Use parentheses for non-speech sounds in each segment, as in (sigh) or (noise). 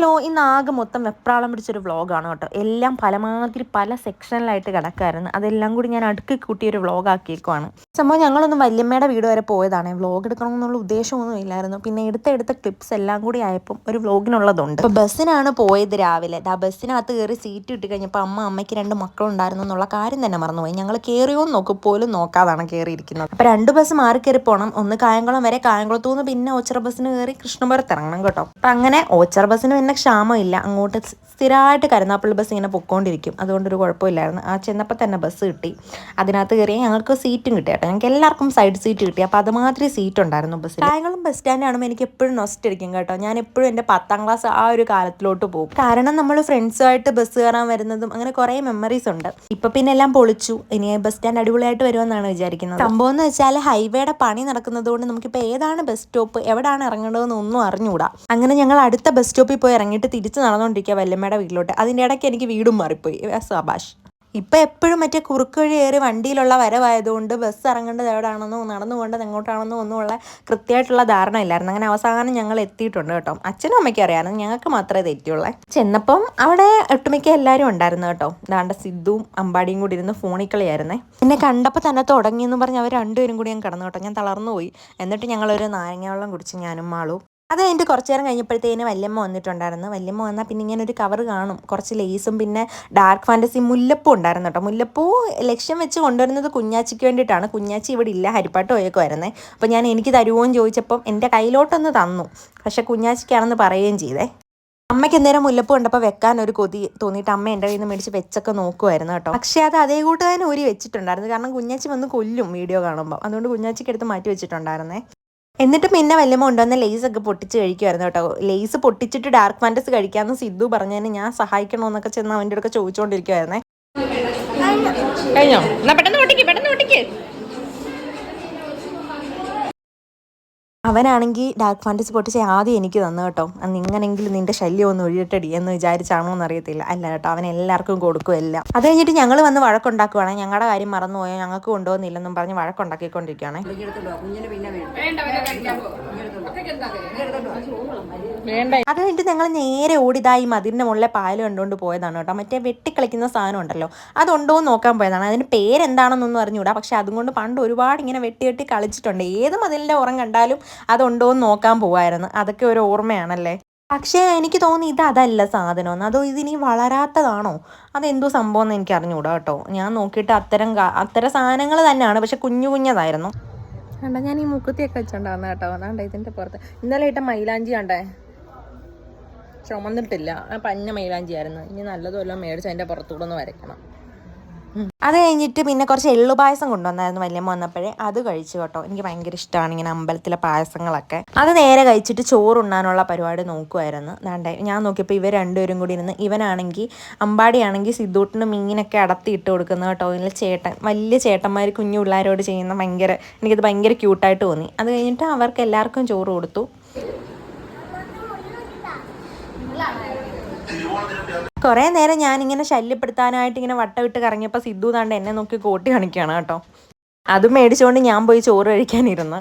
Hello ഇന്ന് ആകെ മൊത്തം വെപ്രാളം പിടിച്ചൊരു വ്ളോഗാണ് കേട്ടോ. എല്ലാം പലമാതിരി പല സെക്ഷനിലായിട്ട് കിടക്കായിരുന്നു. അതെല്ലാം കൂടി ഞാൻ അടുക്കി കൂട്ടിയൊരു വ്ളോഗ് ആക്കിയേക്കുവാണ്. സംഭവം ഞങ്ങളൊന്ന് വല്യമ്മയുടെ വീട് വരെ പോയതാണ്. വ്ളോഗ് എടുക്കണമെന്നുള്ള ഉദ്ദേശമൊന്നും ഇല്ലായിരുന്നു. പിന്നെ എടുത്ത എടുത്ത ക്ലിപ്സ് എല്ലാം കൂടി ആയപ്പോൾ ഒരു വ്ളോഗിനുള്ളതുണ്ട് അപ്പോൾ ബസ്സിനാണ് പോയത് രാവിലെ. ആ ബസ്സിനകത്ത് കയറി സീറ്റ് ഇട്ട് കഴിഞ്ഞപ്പോൾ അമ്മ അമ്മയ്ക്ക് രണ്ട് മക്കളുണ്ടായിരുന്നു എന്നുള്ള കാര്യം തന്നെ മറന്നുപോയി. ഞങ്ങൾ കയറിയോ നോക്കും പോലും നോക്കാതാണ് കയറിയിരിക്കുന്നത് അപ്പോൾ രണ്ട് ബസ് മാറി കയറി പോകണം ഒന്ന് കായംകുളം വരെ കായംകുളത്തു നിന്ന് പിന്നെ ഓച്ചറ ബസ്സിന് കയറി കൃഷ്ണപുരത്ത് ഇറങ്ങണം കേട്ടോ. അപ്പം അങ്ങനെ ഓച്ചറ ബസ്സിന് പിന്നെ ക്ഷാമമില്ല. അങ്ങോട്ട് സ്ഥിരമായിട്ട് കരുനാപ്പള്ളി ബസ് ഇങ്ങനെ പൊക്കോണ്ടിരിക്കും. അതുകൊണ്ടൊരു കുഴപ്പമില്ലായിരുന്നു. ആ ചെന്നപ്പോൾ തന്നെ ബസ് കിട്ടി. അതിനകത്ത് കയറി ഞങ്ങൾക്ക് സീറ്റും കിട്ടി കേട്ടോ. ഞങ്ങൾക്ക് എല്ലാവർക്കും സൈഡ് സീറ്റ് കിട്ടി. അപ്പോൾ അതുമാതിരി സീറ്റ് ഉണ്ടായിരുന്നു ബസ്സിൽ കായംകുളം ബസ് സ്റ്റാൻഡ് കാണുമ്പോൾ എനിക്ക് എപ്പോഴും നൊസ്റ്റ് അടിക്കും കേട്ടോ. ഞാൻ എപ്പോഴും എന്റെ പത്താം ക്ലാസ് ആ ഒരു കാലത്തിലോട്ട് പോകും. കാരണം നമ്മൾ ഫ്രണ്ട്സുമായിട്ട് ബസ് കയറാൻ വരുന്നതും അങ്ങനെ കുറേ മെമ്മറീസ് ഉണ്ട്. ഇപ്പോൾ പിന്നെ എല്ലാം പൊളിച്ചു. ഇനി ബസ് സ്റ്റാൻഡ് അടിപൊളിയായിട്ട് വരുമെന്നാണ് വിചാരിക്കുന്നത്. സംഭവം എന്ന് വെച്ചാൽ ഹൈവേയുടെ പണി നടക്കുന്നതുകൊണ്ട് നമുക്കിപ്പോൾ ഏതാണ് ബസ് സ്റ്റോപ്പ് എവിടെയാണ് ഇറങ്ങേണ്ടതെന്ന് ഒന്നും അറിഞ്ഞുകൂടാ അങ്ങനെ ഞങ്ങൾ അടുത്ത ബസ് സ്റ്റോപ്പിൽ പോയി ഇറങ്ങിയിട്ട് തിരിച്ച് നടന്നുകൊണ്ടിരിക്കുക വല്ലമ്മയുടെ വീട്ടിലോട്ട്. അതിന്റെ ഇടയ്ക്ക് എനിക്ക് വീടും മാറിപ്പോയി. സബാഷ്. ഇപ്പം എപ്പോഴും മറ്റേ കുറുക്ക് വഴി കയറി വണ്ടിയിലുള്ള വരവായതുകൊണ്ട് ബസ് ഇറങ്ങേണ്ടത് എവിടെയാണെന്നോ നടന്നു പോകേണ്ടത് എങ്ങോട്ടാണെന്നോ ഒന്നുമുള്ള കൃത്യമായിട്ടുള്ള ധാരണ ഇല്ലായിരുന്നു. അങ്ങനെ അവസാനം ഞങ്ങൾ എത്തിയിട്ടുണ്ട് കേട്ടോ. അച്ഛനും അമ്മയ്ക്കും അറിയാമായിരുന്നു ഞങ്ങൾക്ക് മാത്രമേ തെറ്റിയുള്ളേ ചെന്നപ്പം അവിടെ ഒട്ടുമിക്ക എല്ലാവരും ഉണ്ടായിരുന്നു കേട്ടോ. ദാണ്ട സിദ്ധുവും അമ്പാടിയും കൂടി ഇരുന്ന് ഫോണിൽ കളിയായിരുന്നേ എന്നെ കണ്ടപ്പോൾ തന്നെ തുടങ്ങിയെന്ന് പറഞ്ഞ് അവർ രണ്ടുപേരും കൂടി ഞാൻ കടന്നു കേട്ടോ. ഞാൻ തളർന്നു പോയി എന്നിട്ട് ഞങ്ങളൊരു നാരങ്ങ വെള്ളം കുടിച്ച് ഞാനും മാളും അത് കഴിഞ്ഞിട്ട് കുറച്ച് നേരം കഴിഞ്ഞപ്പോഴത്തേന് വല്യമ്മ വന്നിട്ടുണ്ടായിരുന്നു. വല്യമ്മ വന്നാൽ പിന്നെ ഇങ്ങനെ ഒരു കവർ കാണും. കുറച്ച് ലേസും പിന്നെ ഡാർക്ക് ഫാന്റസി മുല്ലപ്പൂ ഉണ്ടായിരുന്നു കേട്ടോ. മുല്ലപ്പൂ ലക്ഷ്യം വെച്ച് കൊണ്ടുവരുന്നത് കുഞ്ഞാച്ചിക്ക് വേണ്ടിയിട്ടാണ്. കുഞ്ഞാച്ചി ഇവിടെ ഇല്ല ഹരിപ്പാട്ട് പോയേക്കുമായിരുന്നേ അപ്പോൾ ഞാൻ എനിക്ക് തരുമോയെന്ന് ചോദിച്ചപ്പം എന്റെ കയ്യിലോട്ടൊന്ന് തന്നു. പക്ഷേ കുഞ്ഞാച്ചിക്കാണെന്ന് പറയുകയും ചെയ്തേ. അമ്മയ്ക്ക് എന്തേരം മുല്ലപ്പൂ കണ്ടപ്പോൾ വെക്കാൻ ഒരു കൊതി തോന്നിയിട്ട് അമ്മ എന്റെ കയ്യിൽ നിന്ന് മേടിച്ച് വെച്ചൊക്കെ നോക്കുമായിരുന്നു കേട്ടോ. പക്ഷേ അത് അതേ കൂട്ട് തന്നെ ഊരി വെച്ചിട്ടുണ്ടായിരുന്നു. കാരണം കുഞ്ഞാച്ചി വന്ന് കൊല്ലും വീഡിയോ കാണുമ്പോൾ അതുകൊണ്ട് കുഞ്ഞാച്ചിക്ക് എടുത്ത് മാറ്റി വെച്ചിട്ടുണ്ടായിരുന്നേ. എന്നിട്ട് പിന്നെ വല്ലമ്മ കൊണ്ടുവന്ന ലേസ് ഒക്കെ പൊട്ടിച്ച് കഴിക്കുമായിരുന്നു കേട്ടോ. ലേസ് പൊട്ടിച്ചിട്ട് ഡാർക്ക് ഫാന്റസ് കഴിക്കാമെന്ന് സിദ്ധു പറഞ്ഞതിന് ഞാൻ സഹായിക്കണമെന്നൊക്കെ ചെന്ന് അവന്റെ അടുക്ക ചോദിച്ചുകൊണ്ടിരിക്കുവായിരുന്നേ അവനാണെങ്കിൽ ഡാർക്ക് ഫാന്റസി പൊട്ടിച്ച് ആദ്യം എനിക്ക് തന്നു കേട്ടോ. അന്ന് ഇങ്ങനെങ്കിലും നിന്റെ ശല്യം ഒന്ന് ഒഴിയട്ടടി എന്ന് വിചാരിച്ചാണോ എന്ന് അറിയത്തില്ല. അല്ല കേട്ടോ അവൻ എല്ലാവർക്കും കൊടുക്കും എല്ലാം. അത് കഴിഞ്ഞിട്ട് ഞങ്ങൾ വന്ന് വഴക്കുണ്ടാക്കുവാണെ. ഞങ്ങളുടെ കാര്യം മറന്നുപോയോ? ഞങ്ങൾക്ക് കൊണ്ടുപോകുന്നില്ലെന്നും പറഞ്ഞ് വഴക്കുണ്ടാക്കിക്കൊണ്ടിരിക്കുകയാണ് അത് കഴിഞ്ഞിട്ട് ഞങ്ങൾ നേരെ ഓടിതായി മതിലിന്റെ മുകളിലെ പായൽ കണ്ടുകൊണ്ട് പോയതാണ് കേട്ടോ. മറ്റേ വെട്ടിക്കളിക്കുന്ന സാധനം ഉണ്ടല്ലോ. അതുണ്ടോ എന്ന് നോക്കാൻ പോയതാണ്. അതിന് പേരെന്താണെന്നൊന്നും അറിഞ്ഞൂടാ. പക്ഷെ അതും കൊണ്ട് പണ്ട് ഒരുപാട് ഇങ്ങനെ വെട്ടി വെട്ടി കളിച്ചിട്ടുണ്ട്. ഏത് മതിലിന്റെ ഉറം കണ്ടാലും അതുണ്ടോ എന്ന് നോക്കാൻ പോവായിരുന്നു. അതൊക്കെ ഒരു ഓർമ്മയാണല്ലേ? പക്ഷേ എനിക്ക് തോന്നി ഇത് അതല്ല സാധനം. അതോ ഇതിനി വളരാത്തതാണോ? അതെന്തോ സംഭവം എന്ന് എനിക്ക് അറിഞ്ഞുകൂടാ കേട്ടോ. ഞാൻ നോക്കിയിട്ട് അത്തരം അത്തരം സാധനങ്ങൾ തന്നെയാണ്. പക്ഷെ കുഞ്ഞു കുഞ്ഞതായിരുന്നു. കണ്ട ഞാൻ ഈ മുക്കുത്തിയൊക്കെ വെച്ചോണ്ടാവുന്ന കേട്ടോ. അതാണ്ട് ഇതിന്റെ പുറത്ത്. ഇന്നലെ ഇട്ട മൈലാഞ്ചി കണ്ടേ? ചുമന്നിട്ടില്ല. പഞ്ഞ മൈലാഞ്ചി ആയിരുന്നു. ഇനി നല്ലതുമല്ലോ മേടിച്ച് അതിന്റെ പുറത്തൂടെ ഒന്ന് വരയ്ക്കണം. അത് കഴിഞ്ഞിട്ട് പിന്നെ കുറച്ച് എള്ളു പായസം കൊണ്ടുവന്നായിരുന്നു വല്യമ്മ വന്നപ്പോഴേ. അത് കഴിച്ചു കേട്ടോ. എനിക്ക് ഭയങ്കര ഇഷ്ടമാണ് ഇങ്ങനെ അമ്പലത്തിലെ പായസങ്ങളൊക്കെ. അത് നേരെ കഴിച്ചിട്ട് ചോറുണ്ണാനുള്ള പരിപാടി നോക്കുമായിരുന്നു ദാണ്ടേ ഞാൻ നോക്കിയപ്പോൾ ഇവർ രണ്ടുപേരും കൂടി ഇരുന്ന് ഇവനാണെങ്കിൽ അമ്പാടിയാണെങ്കിൽ സിദ്ധൂട്ടിന് മീനൊക്കെ അടത്തി ഇട്ട് കൊടുക്കുന്നത് കേട്ടോ. ഇതിൽ ചേട്ടൻ വലിയ ചേട്ടന്മാർ കുഞ്ഞു പിള്ളേരോട് ചെയ്യുന്ന ഭയങ്കര എനിക്കത് ഭയങ്കര ക്യൂട്ടായിട്ട് തോന്നി. അത് കഴിഞ്ഞിട്ട് അവർക്ക് എല്ലാവർക്കും ചോറ് കൊടുത്തു. കുറേ നേരം ഞാനിങ്ങനെ ശല്യപ്പെടുത്താനായിട്ട് ഇങ്ങനെ വട്ടവിട്ട് കറങ്ങിയപ്പോൾ സിദ്ധു താണ്ട് എന്നെ നോക്കി കോട്ടി കാണിക്കുകയാണ് കേട്ടോ. അത് മേടിച്ചുകൊണ്ട് ഞാൻ പോയി ചോറ് കഴിക്കാനിരുന്ന്.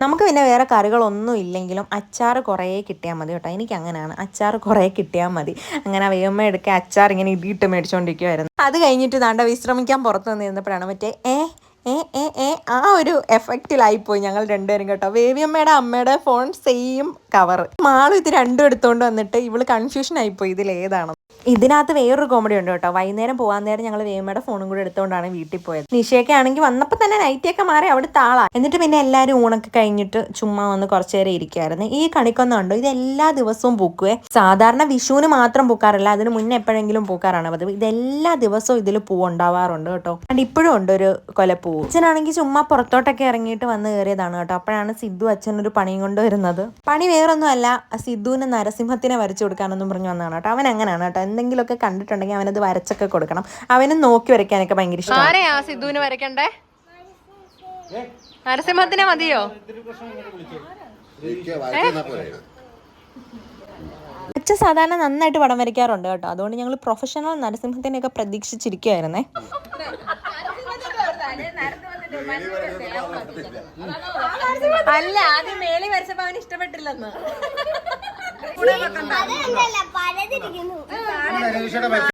നമുക്ക് പിന്നെ വേറെ കറികളൊന്നും ഇല്ലെങ്കിലും അച്ചാർ കുറേ കിട്ടിയാൽ മതി കേട്ടോ. എനിക്ക് അങ്ങനെയാണ്. അച്ചാർ കുറേ കിട്ടിയാൽ മതി. അങ്ങനെ വേഗമ്മ എടുക്കുക അച്ചാർ ഇങ്ങനെ ഇടിയിട്ട് മേടിച്ചുകൊണ്ടിരിക്കുമായിരുന്നു അത് കഴിഞ്ഞിട്ട് താണ്ട വിശ്രമിക്കാൻ പുറത്ത് നിന്നിരുന്നപ്പോഴാണ് മറ്റേ ഏ ഏ ഏ ഏ ആ ഒരു എഫക്റ്റിലായിപ്പോയി ഞങ്ങൾ രണ്ടുപേരും കേട്ടോ. വേവിയമ്മയുടെ അമ്മയുടെ ഫോൺ സെയിം കവർ മാളും ഇത് രണ്ടും എടുത്തുകൊണ്ട് വന്നിട്ട് ഇവൾ കൺഫ്യൂഷൻ ആയിപ്പോയി ഇതിൽ ഏതാണ് ഇതിനകത്ത് വേറൊരു കോമഡി ഉണ്ട് കേട്ടോ. വൈകുന്നേരം പോകാൻ നേരം ഞങ്ങൾ വേമയുടെ ഫോണും കൂടെ എടുത്തുകൊണ്ടാണ് വീട്ടിൽ പോയത്. നിഷയൊക്കെ ആണെങ്കിൽ വന്നപ്പോൾ തന്നെ നൈറ്റിയൊക്കെ മാറി അവിടെ താളാ എന്നിട്ട് പിന്നെ എല്ലാവരും ഊണൊക്കെ കഴിഞ്ഞിട്ട് ചുമ്മാ വന്ന് കുറച്ചു നേരം ഇരിക്കുമായിരുന്നു ഈ കണിക്കൊന്നും ഉണ്ടോ ഇത് എല്ലാ ദിവസവും പൂക്കുവേ. സാധാരണ വിഷുവിന് മാത്രം പൂക്കാറില്ല. അതിന് മുന്നേ എപ്പോഴെങ്കിലും പൂക്കാറാണ് പതിവ്. ഇതെല്ലാ ദിവസവും ഇതിൽ പൂ ഉണ്ടാവാറുണ്ട് കേട്ടോ. ഇപ്പോഴും ഉണ്ട് ഒരു കൊലപ്പൂ അച്ഛനാണെങ്കിൽ ചുമ്മാ പുറത്തോട്ടൊക്കെ ഇറങ്ങിയിട്ട് വന്ന് കയറിയതാണ് കേട്ടോ. അപ്പോഴാണ് സിദ്ധു അച്ഛൻ ഒരു പണിയും കൊണ്ട് വരുന്നത്. പണി വേറൊന്നും അല്ല സിദ്ധുവിന് നരസിംഹത്തിനെ വരച്ചു കൊടുക്കാനൊന്നും പറഞ്ഞു വന്നതാണ് കേട്ടോ. അവൻ അങ്ങനെയാണ് കേട്ടോ. എന്തെങ്കിലുമൊക്കെ കണ്ടിട്ടുണ്ടെങ്കിൽ അവനത് വരച്ചൊക്കെ കൊടുക്കണം. അവനും നോക്കി വരയ്ക്കാനൊക്കെ ഭയങ്കര ഇഷ്ടമാണ്. സിദ്ധുവിന് വരയ്ക്കണ്ടേ? നരസിംഹത്തിനെ മതിയോ? അച്ഛൻ സാധാരണ നന്നായിട്ട് പടം വരയ്ക്കാറുണ്ട് കേട്ടോ. അതുകൊണ്ട് ഞങ്ങൾ പ്രൊഫഷണൽ നരസിംഹത്തിനെയൊക്കെ പ്രതീക്ഷിച്ചിരിക്കുവായിരുന്നേ. അല്ല ആദ്യം മേളി വരച്ചപ്പോ അവന് ഇഷ്ടപ്പെട്ടില്ലെന്ന്.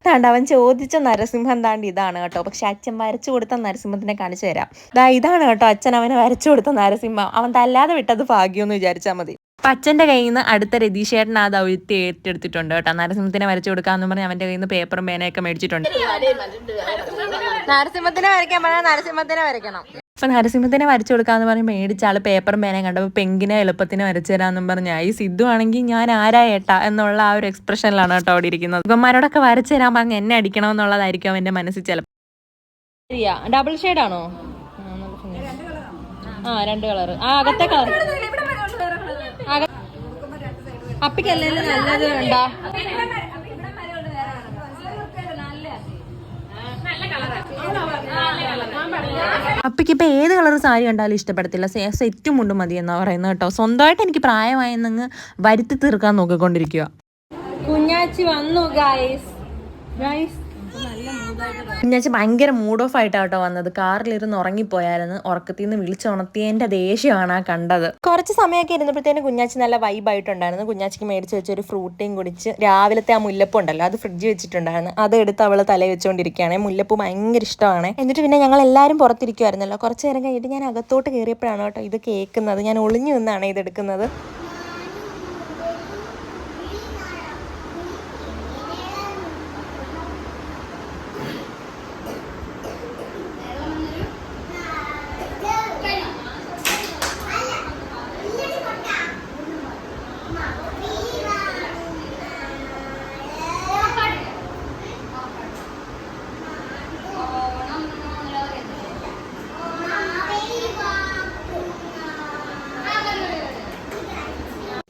താണ്ട് അവൻ ചോദിച്ച നരസിംഹം താണ്ട് ഇതാണ് കേട്ടോ. പക്ഷെ അച്ഛൻ വരച്ചു കൊടുത്ത നരസിംഹത്തിനെ കാണിച്ചു തരാം. ദാ ഇതാണ് കേട്ടോ അച്ഛൻ അവന് വരച്ചു കൊടുത്ത നരസിംഹം. അവൻ തല്ലാതെ വിട്ടത് ഭാഗ്യം എന്ന് വിചാരിച്ചാൽ മതി. അപ്പൊ അച്ഛന്റെ കയ്യിൽ നിന്ന് അടുത്ത രതീഷേട്ടൻ ആ ദൗത്യം ഏറ്റെടുത്തിട്ടുണ്ട് കേട്ടോ. നരസിംഹത്തിനെ വരച്ചു കൊടുക്കാന്ന് പറഞ്ഞ് അവന്റെ കയ്യിൽ നിന്ന് പേപ്പറും പേനയൊക്കെ മേടിച്ചിട്ടുണ്ട്. നരസിംഹത്തിനെ വരയ്ക്കാൻ പറഞ്ഞാൽ നരസിംഹത്തിനെ വരയ്ക്കണം. അപ്പം നരസിംഹത്തിനെ വരച്ചു കൊടുക്കാന്ന് പറഞ്ഞ് മേടിച്ച ആൾ പേപ്പറും പേനയും കണ്ടപ്പോൾ പെങ്കിനെ എളുപ്പത്തിന് വരച്ചു തരാമെന്നും പറഞ്ഞ. ഈ സിദ്ധു ആണെങ്കിൽ ഞാൻ ആരാ ഏട്ടാ എന്നുള്ള ആ ഒരു എക്സ്പ്രഷനിലാണ് കേട്ടോ അവിടെ ഇരിക്കുന്നത്. ഇവന്മാരോടൊക്കെ വരച്ചു തരാൻ പറഞ്ഞ് എന്നെ അടിക്കണം എന്നുള്ളതായിരിക്കും അവന്റെ മനസ്സിൽ ചിലപ്പോൾ ശരിയാ. ഡബിൾ ഷെയ്ഡ് ആണോ? ആ രണ്ട് കളർ ആ അകത്തെ കളർ അപ്പിക്കല്ലേ നല്ലത് ഉണ്ടാ അപ്പിക്ക് ഇപ്പൊ ഏത് കളർ സാരി കണ്ടാലും ഇഷ്ടപ്പെടത്തില്ല. സെറ്റും മുണ്ട് മതി എന്നാ പറയുന്നത് കേട്ടോ. സ്വന്തമായിട്ട് എനിക്ക് പ്രായമായെന്നങ്ങ് വരുത്തി തീർക്കാൻ നോക്കിക്കൊണ്ടിരിക്കുക കുഞ്ഞാച്ചി വന്നു ഗൈസ് ഗൈസ് കുഞ്ഞാച്ചി ഭയങ്കര മൂഡ് ഓഫ് ആയിട്ടാട്ടോ വന്നത്. കാറിലിരുന്ന് ഉറങ്ങിപ്പോയായിരുന്നു. ഉറക്കത്തിൽ നിന്ന് വിളിച്ചുണർത്തിയതിന്റെ ദേഷ്യമാണ് ആ കണ്ടത്. കുറച്ച് സമയമൊക്കെ ഇരുന്നപ്പോഴത്തേനും കുഞ്ഞാച്ചി നല്ല വൈബ് വൈബായിട്ടുണ്ടായിരുന്നു കുഞ്ഞാച്ചിക്ക് മേടിച്ച് വെച്ച ഒരു ഫ്രൂട്ടിയും കുടിച്ച് രാവിലത്തെ ആ മുല്ലപ്പ് ഉണ്ടല്ലോ അത് ഫ്രിഡ്ജ് വെച്ചിട്ടുണ്ടായിരുന്നു. അത് എടുത്ത് അവൾ തല വെച്ചുകൊണ്ടിരിക്കുകയാണ് മുല്ലപ്പ് ഭയങ്കര ഇഷ്ടമാണ്. എന്നിട്ട് പിന്നെ ഞങ്ങൾ എല്ലാവരും പുറത്തിരിക്കുമായിരുന്നല്ലോ കുറച്ച് നേരം കഴിഞ്ഞിട്ട് ഞാൻ അകത്തോട്ട് കയറിയപ്പോഴാണ് കേട്ടോ ഇത് കേൾക്കുന്നത്. ഞാൻ ഒളിഞ്ഞു നിന്നാണ് ഇത് എടുക്കുന്നത്.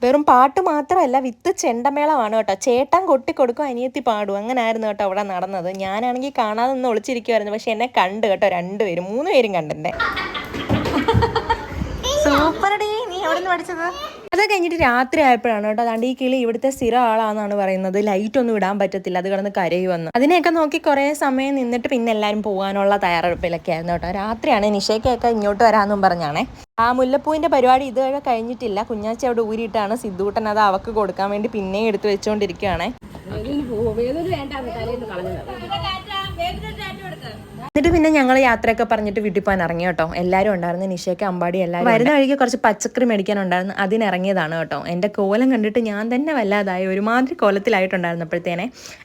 വെറും പാട്ട് മാത്രമല്ല വിത്ത് ചെണ്ടമേളമാണ് കേട്ടോ. ചേട്ടൻ കൊട്ടിക്കൊടുക്കും അനിയത്തി പാടും. അങ്ങനെ ആയിരുന്നു കേട്ടോ അവിടെ നടന്നത്. ഞാനാണെങ്കിൽ കാണാതെ നിന്ന് ഒളിച്ചിരിക്കുമായിരുന്നു പക്ഷെ എന്നെ കണ്ട് കേട്ടോ രണ്ടുപേരും മൂന്ന് പേരും കണ്ടെന്നെ (laughs) സൂപ്പറടി നീ എവിടെ നിന്ന് പഠിച്ചത്? അത് കഴിഞ്ഞിട്ട് രാത്രി ആയപ്പോഴാണ് കേട്ടോ. അതാണ്ട് ഈ കിളി ഇവിടുത്തെ സ്ഥിരം ആളാണെന്നാണ് പറയുന്നത്. ലൈറ്റ് ഒന്നും ഇടാൻ പറ്റത്തില്ല. അത് കിടന്ന് വന്നു അതിനെയൊക്കെ നോക്കി കുറേ സമയം നിന്നിട്ട് പിന്നെ എല്ലാവരും പോകാനുള്ള തയ്യാറെടുപ്പിലൊക്കെ ആയിരുന്നു കേട്ടോ. രാത്രിയാണ്. നിഷയ്ക്കൊക്കെ ഇങ്ങോട്ട് വരാമെന്നും പറഞ്ഞാണേ. ആ മുല്ലപ്പൂവിന്റെ പരിപാടി ഇതുവരെ കഴിഞ്ഞിട്ടില്ല. കുഞ്ഞാച്ചി അവിടെ ഊരിയിട്ടാണ് സിദ്ധൂട്ടൻ അത് അവക്ക് കൊടുക്കാൻ വേണ്ടി പിന്നെയും എടുത്തു വെച്ചുകൊണ്ടിരിക്കുകയാണേ എന്നിട്ട് പിന്നെ ഞങ്ങൾ യാത്രയൊക്കെ പറഞ്ഞിട്ട് വീട്ടിൽ പോകാൻ ഇറങ്ങി കേട്ടോ. എല്ലാവരും ഉണ്ടായിരുന്നു. നിഷയൊക്കെ അമ്പാടി എല്ലാവരും വരുന്ന വഴിക്ക് കുറച്ച് പച്ചക്കറി മേടിക്കാനുണ്ടായിരുന്നു അതിനിറങ്ങിയതാണ് കേട്ടോ. എന്റെ കോലം കണ്ടിട്ട് ഞാൻ തന്നെ വല്ലാതായി. ഒരുമാതിരി കോലത്തിലായിട്ടുണ്ടായിരുന്നപ്പോഴത്തേനെ.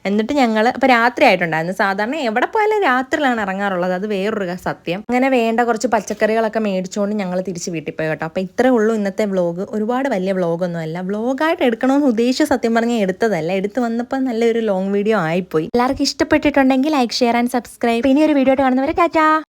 എന്നിട്ട് ഞങ്ങൾ ഇപ്പോൾ രാത്രി ആയിട്ടുണ്ടായിരുന്നു. സാധാരണ എവിടെ പോയാലും രാത്രിയിലാണ് ഇറങ്ങാറുള്ളത്. അത് വേറൊരു സത്യം. അങ്ങനെ വേണ്ട കുറച്ച് പച്ചക്കറികളൊക്കെ മേടിച്ചുകൊണ്ട് ഞങ്ങൾ തിരിച്ച് വീട്ടിൽ പോയി കേട്ടോ. അപ്പോൾ ഇത്രേ ഉള്ളൂ ഇന്നത്തെ വ്ളോഗ് ഒരുപാട് വലിയ വ്ളോഗൊന്നുമല്ല വ്ളോഗായിട്ട് എടുക്കണമെന്ന് ഉദ്ദേശിച്ച സത്യം പറഞ്ഞാൽ എടുത്തതല്ല. എടുത്ത് വന്നപ്പോൾ നല്ലൊരു ലോങ് വീഡിയോ ആയിപ്പോയി. എല്ലാവർക്കും ഇഷ്ടപ്പെട്ടിട്ടുണ്ടെങ്കിൽ ലൈക്ക് ഷെയർ ആൻഡ് സബ്സ്ക്രൈബ് ഇനി ഒരു വീഡിയോ കാണുന്നവരെ ടാറ്റാ.